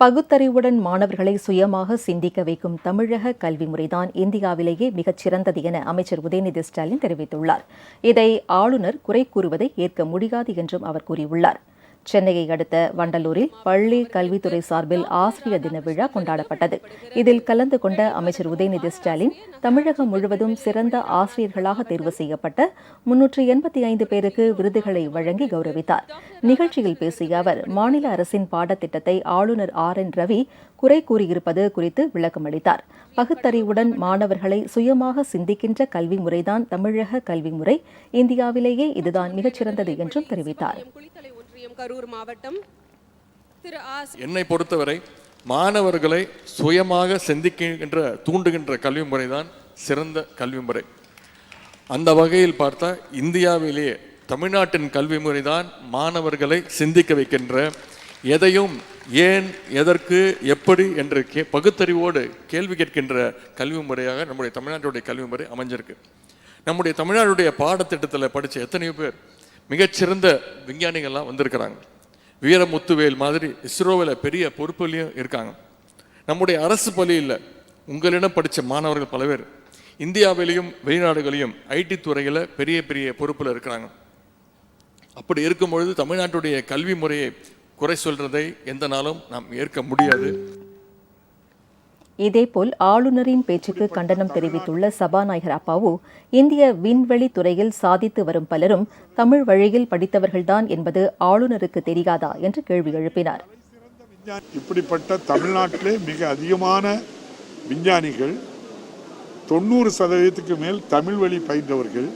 பகுத்தறிவுடன் மாணவர்களை சுயமாக சிந்திக்க வைக்கும் தமிழக கல்வி முறைதான் இந்தியாவிலேயே மிகச் சிறந்தது என அமைச்சர் உதயநிதி ஸ்டாலின் தெரிவித்துள்ளார். இதை ஆளுநர் குறை கூறுவதை ஏற்க முடியாது என்றும் அவர் கூறியுள்ளார். சென்னையை அடுத்த வண்டலூரில் பள்ளி கல்வித்துறை சார்பில் ஆசிரியர் தின விழா கொண்டாடப்பட்டது. இதில் கலந்து கொண்ட அமைச்சர் உதயநிதி ஸ்டாலின் தமிழகம் முழுவதும் சிறந்த ஆசிரியர்களாக தேர்வு செய்யப்பட்ட முன்னூற்றி எண்பத்தி ஐந்து பேருக்கு விருதுகளை வழங்கி கௌரவித்தார். நிகழ்ச்சியில் பேசிய அவர் மாநில அரசின் பாடத்திட்டத்தை ஆளுநர் ஆர். என். ரவி குறை கூறியிருப்பது குறித்து விளக்கமளித்தார். பகுத்தறிவுடன் மாணவர்களை சுயமாக சிந்திக்கின்ற கல்வி முறைதான் தமிழக கல்வி முறை இந்தியாவிலேயே இதுதான் மிகச்சிறந்தது என்றும் தெரிவித்தார். குளித்தலை கரூர் மாவட்டம். திரு ஆஸ் என்னை பொறுத்தவரை மாணவர்களை சுயமாக சிந்திக்கின்ற தூண்டுகின்ற கல்வி முறை தான் சிறந்த கல்வி முறை. அந்த வகையில் பார்த்தா இந்தியாவிலேயே தமிழ்நாட்டின் கல்வி முறை தான் மாணவர்களை சிந்திக்க வைக்கின்ற எதையும் ஏன் எதற்கு எப்படி என்று கே பகுத்தறிவோடு கேள்வி கேட்கின்ற கல்வி முறையாக நம்முடைய தமிழ்நாட்டுடைய கல்வி முறை அமைஞ்சிருக்கு. நம்முடைய தமிழ்நாடுடைய பாடத்திட்டத்தில் படித்த எத்தனையோ பேர் மிகச்சிறந்த விஞ்ஞானிகள்லாம் வந்திருக்கிறாங்க. வீரமுத்துவேல் மாதிரி இஸ்ரோவில் பெரிய பொறுப்புலையும் இருக்காங்க. நம்முடைய அரசு பள்ளியில் உங்களிடம் படித்த மாணவர்கள் பல பேர் இந்தியாவிலையும் வெளிநாடுகளையும் ஐடி துறையில் பெரிய பெரிய பொறுப்பில் இருக்கிறாங்க. அப்படி இருக்கும் பொழுது தமிழ்நாட்டுடைய கல்வி முறையை குறை சொல்றதை எந்த நாளும் நாம் ஏற்க முடியாது. இதேபோல் ஆளுநரின் பேச்சுக்கு கண்டனம் தெரிவித்துள்ள சபாநாயகர் அப்பாவு இந்திய விண்வெளி துறையில் சாதித்து வரும் பலரும் தமிழ் வழியில் படித்தவர்கள்தான் என்பது ஆளுநருக்கு தெரியாதா என்று கேள்வி எழுப்பினார். இப்படிப்பட்ட தமிழ்நாட்டிலே மிக அதிகமான விஞ்ஞானிகள் தொண்ணூறு சதவீதத்துக்கு மேல் தமிழ் வழி பயின்றவர்கள்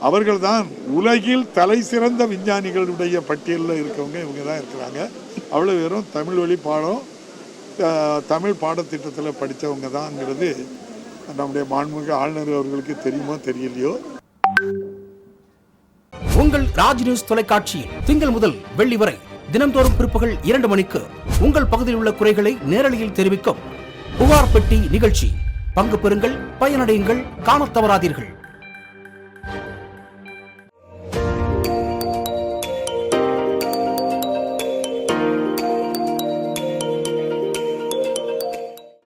அவர்கள்தான் உலகில் தலை சிறந்த விஞ்ஞானிகளுடைய பட்டியலில் இருக்கவங்க இவங்க தான் இருக்கிறாங்க. அவ்வளோ வெறும் தமிழ் வழி பாடம் தமிழ் பாடத்திட்டத்தில் படித்தவங்க தான்ங்கிறது நம்முடைய மாண்புமிகு ஆளுநர் அவர்களுக்கு தெரியுமோ தெரியலையோ? உங்கள் ராஜ் நியூஸ் தொலைக்காட்சியில் திங்கள் முதல் வெள்ளி வரை தினம்தோறும் பிற்பகல் இரண்டு மணிக்கு உங்கள் பகுதியில் உள்ள குறைகளை நேரலையில் தெரிவிக்கும் புகார் பெட்டி நிகழ்ச்சி. பங்கு பெறுங்கள் பயனடையுங்கள் காணத் தவறாதீர்கள்.